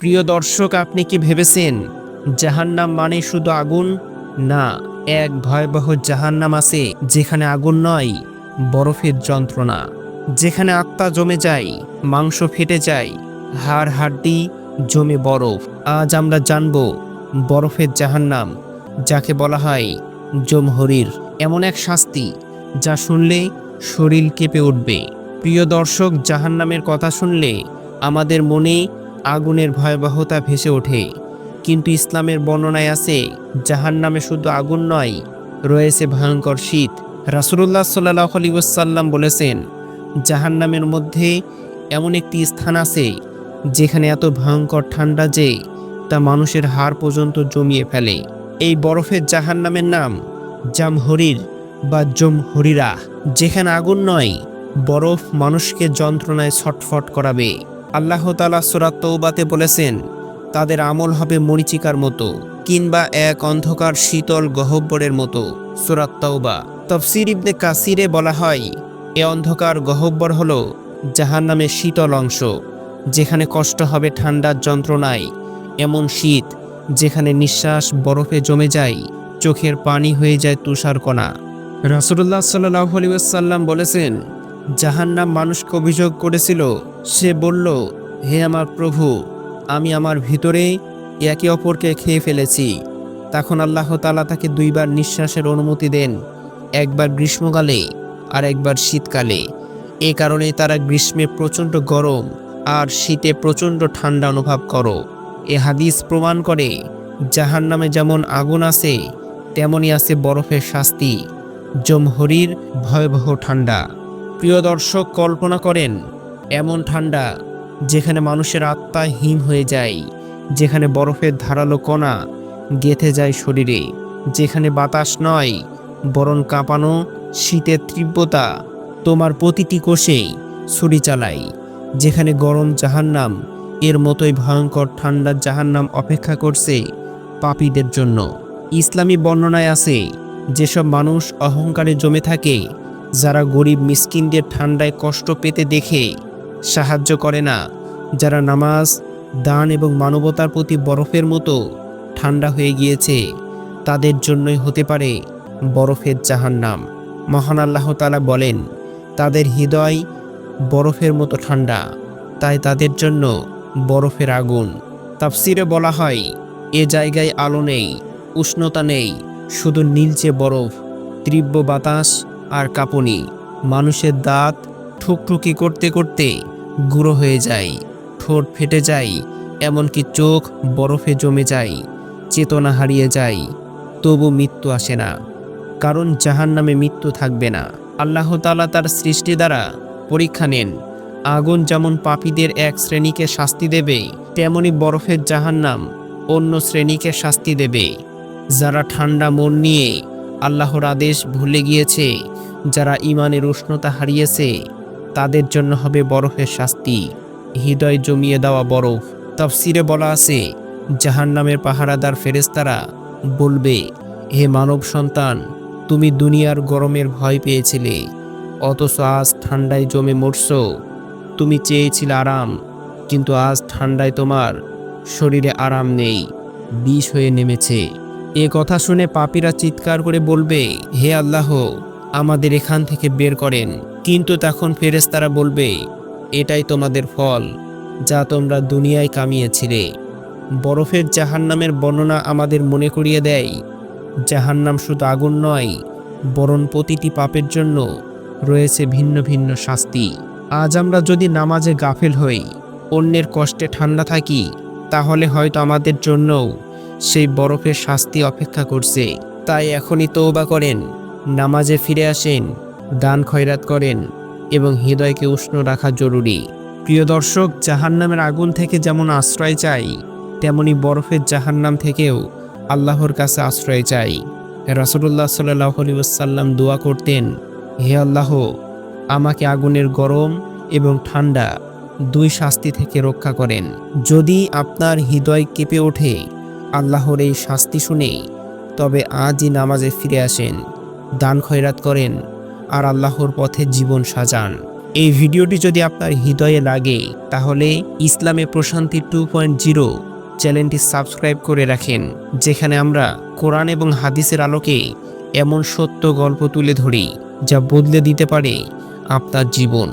প্রিয় দর্শক, আপনি কি ভেবেছেন জাহান্নাম মানে শুধু আগুন? না, এক ভয়াবহ জাহান্নাম আছে যেখানে আগুন নয়, বরফের যন্ত্রণা। যেখানে আত্মা জমে যায়, মাংস ফেটে যায়, হাড় হাড্ডি জমে বরফ। আজ আমরা জানব বরফের জাহান্নাম, যাকে বলা হয় জমহরির। এমন এক শাস্তি যা শুনলে শরীর কেঁপে উঠবে। প্রিয় দর্শক, জাহান্নামের কথা শুনলে আমাদের মনে আগুনের ভয়াবহতা ভেসে ওঠে। কিন্তু ইসলামের বর্ণনায় আছে, জাহান্নামে শুধু আগুন নয়, রয়েছে ভয়ঙ্কর শীত। রাসুলুল্লাহ সাল্লাহ আলী বলেছেন, জাহান্নামের মধ্যে এমন একটি স্থান আছে, যেখানে এত ভয়ঙ্কর ঠান্ডা যে তা মানুষের হাড় পর্যন্ত জমিয়ে ফেলে। এই বরফের জাহান্নামের নাম জামহরির বা জমহরিরা। যেখানে আগুন নয়, বরফ মানুষকে যন্ত্রণায় ছটফট করাবে। আল্লাহ তালা সুরাত তৌবাতে বলেছেন, তাদের আমল হবে মরিচিকার মতো কিংবা এক অন্ধকার শীতল গহব্বরের মতো। সুরাত তৌবা তফসির ইবনে কাসিরে বলা হয়, এ অন্ধকার গহব্বর হল জাহান্নামের শীতল অংশ, যেখানে কষ্ট হবে, ঠান্ডার যন্ত্রণায়। এমন শীত যেখানে নিঃশ্বাস বরফে জমে যায়, চোখের পানি হয়ে যায় তুষারকণা। রাসুল্লাহ সাল্লাহ আলিয়াল্লাম বলেছেন জাহান্নাম মানুষকে অভিযোগ করেছিল। সে বলল, হে আমার প্রভু, আমি আমার ভিতরে একে অপরকে খেয়ে ফেলেছি। তখন আল্লাহ তালা তাকে দুইবার নিঃশ্বাসের অনুমতি দেন, একবার গ্রীষ্মকালে আর একবার শীতকালে। এ কারণে তারা গ্রীষ্মে প্রচণ্ড গরম আর শীতে প্রচণ্ড ঠান্ডা অনুভব করো। এ হাদিস প্রমাণ করে জাহান নামে যেমন আগুন আছে তেমনই আছে বরফের শাস্তি, জমহরির ভয়াবহ ঠান্ডা। প্রিয় দর্শক, কল্পনা করেন, এমন ঠান্ডা যেখানে মানুষের আত্মা হিম হয়ে যায়, যেখানে বরফের ধারালো কণা গেথে যায় শরীরে, যেখানে বাতাস নয় বরণ কাঁপানো শীতের তীব্রতা তোমার প্রতিটি কোষেই ছুরি চালাই যেখানে গরম জাহান্নাম এর মতোই ভয়ঙ্কর ঠান্ডা জাহান্নাম অপেক্ষা করছে পাপীদের জন্য। ইসলামী বর্ণনায় আছে, যেসব মানুষ অহংকারে জমে থাকে যারা গরিব মিসকিনদের ঠান্ডায় কষ্ট পেতে দেখে সাহায্য করে না, যারা নামাজ, দান এবং মানবতার প্রতি বরফের মতো ঠান্ডা হয়ে গিয়েছে, তাদের জন্যই হতে পারে বরফের জাহান্নাম। মহান আল্লাহ তালা বলেন, তাদের হৃদয় বরফের মতো ঠান্ডা, তাই তাদের জন্য বরফের আগুন। তাফসিরে বলা হয়, এ জায়গায় আলো নেই, উষ্ণতা নেই, শুধু নীলচে বরফ, তীব্র বাতাস আর কাঁপুনি। মানুষের দাঁত ঠুকঠুকি করতে করতে গুঁড়ো হয়ে যায়, ঠোঁট ফেটে যায়, এমনকি চোখ বরফে জমে যায়, চেতনা হারিয়ে যায়, তবু মৃত্যু আসে না। কারণ জাহান নামে মৃত্যু থাকবে না। আল্লাহ তালা তার সৃষ্টি দ্বারা পরীক্ষা নেন, আগুন যেমন পাপীদের এক শ্রেণীকে শাস্তি দেবে, তেমনি বরফের জাহান্নাম অন্য শ্রেণীকে শাস্তি দেবে। যারা ঠান্ডা মন নিয়ে আল্লাহর আদেশ ভুলে গিয়েছে যারা ইমানের উষ্ণতা হারিয়েছে, তাদের জন্য হবে বরফের শাস্তি। হৃদয় জমিয়ে দেওয়া বরফ। তফসিরে বলা আছে, জাহান্নামের পাহারাদার ফেরেস্তারা বলবে, হে মানব সন্তান, তুমি দুনিয়ার গরমের ভয় পেয়েছিলে, অথচ আজ ঠান্ডায় জমে মরছ। তুমি চেয়েছিলে আরাম, কিন্তু আজ ঠান্ডায় তোমার শরীরে আরাম নেই, বিষ হয়ে নেমেছে। এ কথা শুনে পাপীরা চিৎকার করে বলবে, হে আল্লাহ আমাদের এখান থেকে বের করেন। কিন্তু তখন ফেরেশতারা বলবে, এটাই তোমাদের ফল, যা তোমরা দুনিয়ায় কামিয়েছিলে। বরফের জাহান্নামের বর্ণনা আমাদের মনে করিয়ে দেয়, জাহান্নাম শুধু আগুন নয় বরণ প্রতিটি পাপের জন্য রয়েছে ভিন্ন ভিন্ন শাস্তি। আজ আমরা যদি নামাজে গাফেল হই, অন্যের কষ্টে ঠান্ডা থাকি, তাহলে হয়তো আমাদের জন্যও সেই বরফের শাস্তি অপেক্ষা করছে। তাই এখনই তৌবা করেন। নামাজে ফিরে আসেন, দান খয়রাত করেন এবং হৃদয়কে উষ্ণ রাখা জরুরি। প্রিয় দর্শক, জাহান্নামের আগুন থেকে যেমন আশ্রয় চাই, তেমনি বরফের জাহান্নাম থেকেও আল্লাহর কাছে আশ্রয় চাই। রাসুল্লাহ সাল্লাহ আলিয়াল্লাম দোয়া করতেন, হে আল্লাহ, আমাকে আগুনের গরম এবং ঠান্ডা দুই শাস্তি থেকে রক্ষা করেন। যদি আপনার হৃদয় কেঁপে ওঠে আল্লাহর এই শাস্তি শুনে তবে আজই নামাজে ফিরে আসেন। দান খয়রাত করেন আর আল্লাহর পথে জীবন সাজান। এই ভিডিওটি যদি আপনার হৃদয়ে লাগে, তাহলে ইসলামে প্রশান্তি টু পয়েন্ট জিরো চ্যানেলটি সাবস্ক্রাইব করে রাখেন, যেখানে আমরা কোরআন এবং হাদিসের আলোকে এমন সত্য গল্প তুলে ধরি, যা বদলে দিতে পারে আপনার জীবন।